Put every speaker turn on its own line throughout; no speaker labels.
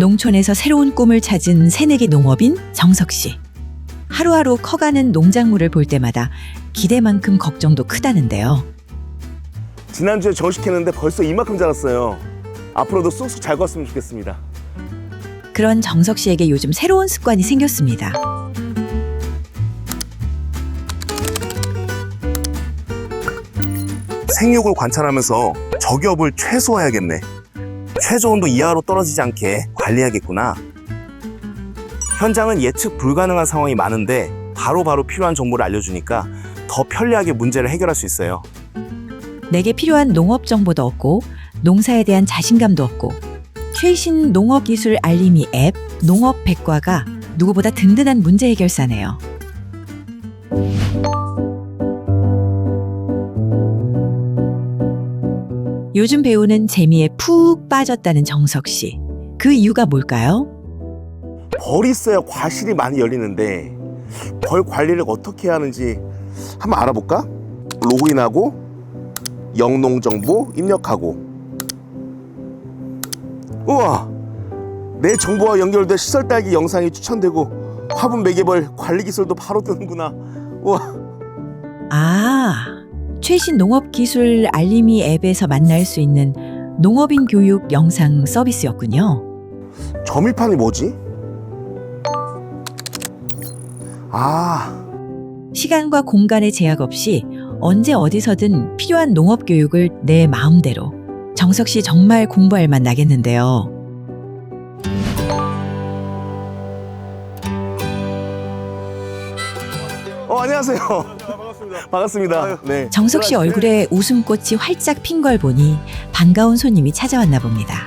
농촌에서 새로운 꿈을 찾은 새내기 농업인 정석 씨. 하루하루 커가는 농작물을 볼 때마다 기대만큼 걱정도 크다는데요.
지난주에 정식했는데 벌써 이만큼 자랐어요. 앞으로도 쑥쑥 잘 컸으면 좋겠습니다.
그런 정석 씨에게 요즘 새로운 습관이 생겼습니다.
생육을 관찰하면서 저기업을 최소화해야겠네. 최저 온도 이하로 떨어지지 않게 관리해야겠구나. 현장은 예측 불가능한 상황이 많은데 바로 바로 필요한 정보를 알려주니까 더 편리하게 문제를 해결할 수 있어요.
내게 필요한 농업 정보도 얻고 농사에 대한 자신감도 얻고 최신 농업 기술 알림이 앱 농업 백과가 누구보다 든든한 문제 해결사네요. 요즘 배우는 재미에 푹 빠졌다는 정석 씨. 그 이유가 뭘까요?
벌이 있어야 과실이 많이 열리는데 벌 관리를 어떻게 해야 하는지 한번 알아볼까? 로그인하고 영농 정보 입력하고 우와 내 정보와 연결된 시설 딸기 영상이 추천되고 화분 매개벌 관리 기술도 바로 뜨는구나 우와
아, 최신 농업 기술 알림이 앱에서 만날 수 있는 농업인 교육 영상 서비스였군요.
점입판이 뭐지? 아
시간과 공간의 제약 없이 언제 어디서든 필요한 농업 교육을 내 마음대로. 정석 씨 정말 공부할 맛 나겠는데요.
어, 안녕하세요
반갑습니다.
반갑습니다 네
정석 씨 얼굴에 웃음꽃이 활짝 핀 걸 보니 반가운 손님이 찾아왔나 봅니다.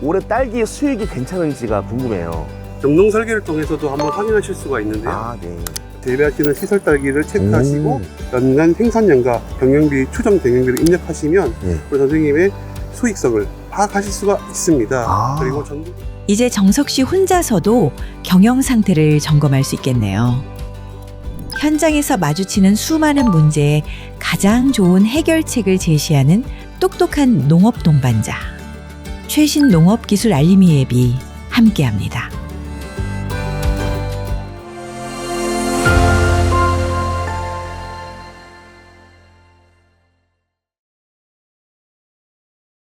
올해 딸기의 수익이 괜찮은지가 궁금해요
영농 설계를 통해서도 한번 확인하실 수가 있는데요.
아 네
재배하시는 시설 딸기를 체크하시고
음.
연간 생산량과 경영비, 추정 경영비를 입력하시면
네.
우리 선생님의 수익성을 파악하실 수가 있습니다.
아.
그리고 전국
이제 정석 씨 혼자서도 경영 상태를 점검할 수 있겠네요. 현장에서 마주치는 수많은 문제에 가장 좋은 해결책을 제시하는 똑똑한 농업 동반자. 최신 농업 기술 알림이 앱이 함께합니다.